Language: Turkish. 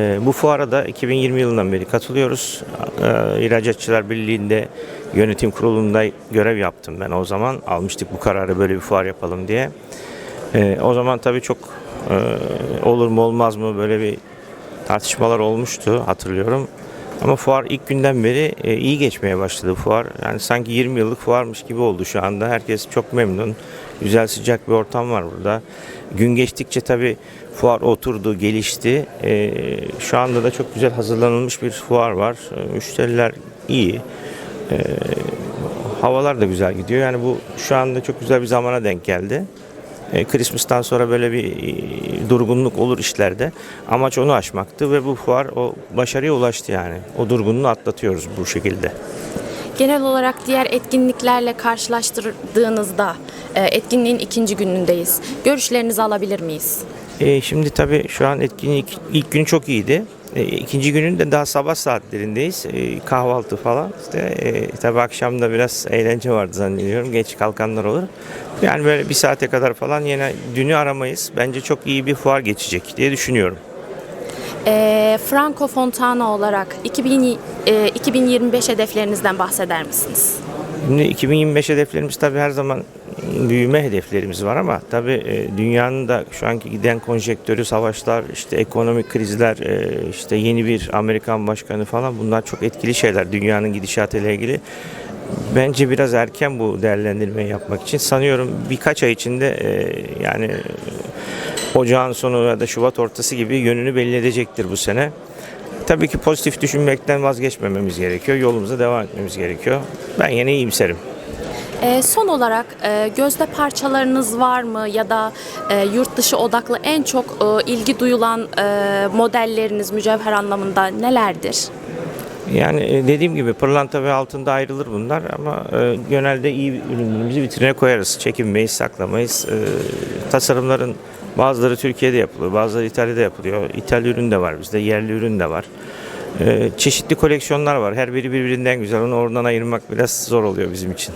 Ee, Bu fuara da 2020 yılından beri katılıyoruz. Ee, İhracatçılar Birliği'nde yönetim kurulunda görev yaptım ben o zaman. Almıştık bu kararı böyle bir fuar yapalım diye. Ee, O zaman tabii çok e, olur mu olmaz mı böyle bir tartışmalar olmuştu hatırlıyorum. Ama fuar ilk günden beri e, iyi geçmeye başladı fuar. Yani sanki 20 yıllık fuarmış gibi oldu şu anda. Herkes çok memnun. Güzel sıcak bir ortam var burada. Gün geçtikçe tabii fuar oturdu, gelişti. E, şu anda da çok güzel hazırlanılmış bir fuar var. E, müşteriler iyi. E, havalar da güzel gidiyor. Yani bu şu anda çok güzel bir zamana denk geldi. E, Christmas'tan sonra böyle bir e, durgunluk olur işlerde. Amaç onu aşmaktı ve bu fuar o başarıya ulaştı yani. O durgunluğu atlatıyoruz bu şekilde. Genel olarak diğer etkinliklerle karşılaştırdığınızda etkinliğin ikinci günündeyiz. Görüşlerinizi alabilir miyiz? E, şimdi tabii şu an etkinlik ilk gün çok iyiydi. E, ikinci günün de daha sabah saatlerindeyiz. E, kahvaltı falan. İşte e, tabii akşamda biraz eğlence vardı zannediyorum. Geç kalkanlar olur. Yani böyle bir saate kadar falan yine dünü aramayız. Bence çok iyi bir fuar geçecek diye düşünüyorum. E, Franco Fontana olarak 2000, e, 2025 hedeflerinizden bahseder misiniz? Şimdi 2025 hedeflerimiz tabii her zaman büyüme hedeflerimiz var ama tabii e, dünyanın da şu anki giden konjektörü, savaşlar, işte ekonomik krizler, e, işte yeni bir Amerikan başkanı falan bunlar çok etkili şeyler dünyanın gidişatıyla ilgili. Bence biraz erken bu değerlendirmeyi yapmak için sanıyorum birkaç ay içinde e, yani ocağın sonu ya da Şubat ortası gibi yönünü belli edecektir bu sene. Tabii ki pozitif düşünmekten vazgeçmememiz gerekiyor. Yolumuza devam etmemiz gerekiyor. Ben yine iyimserim. E, son olarak e, gözde parçalarınız var mı ya da e, yurt dışı odaklı en çok e, ilgi duyulan e, modelleriniz mücevher anlamında nelerdir? Yani e, dediğim gibi pırlanta ve altında ayrılır bunlar ama e, genelde iyi ürünlerimizi vitrine koyarız. Çekinmeyiz, saklamayız. E, tasarımların bazıları Türkiye'de yapılıyor, bazıları İtalya'da yapılıyor. İthal ürün de var bizde, yerli ürün de var. E, çeşitli koleksiyonlar var. Her biri birbirinden güzel. Onu oradan ayırmak biraz zor oluyor bizim için.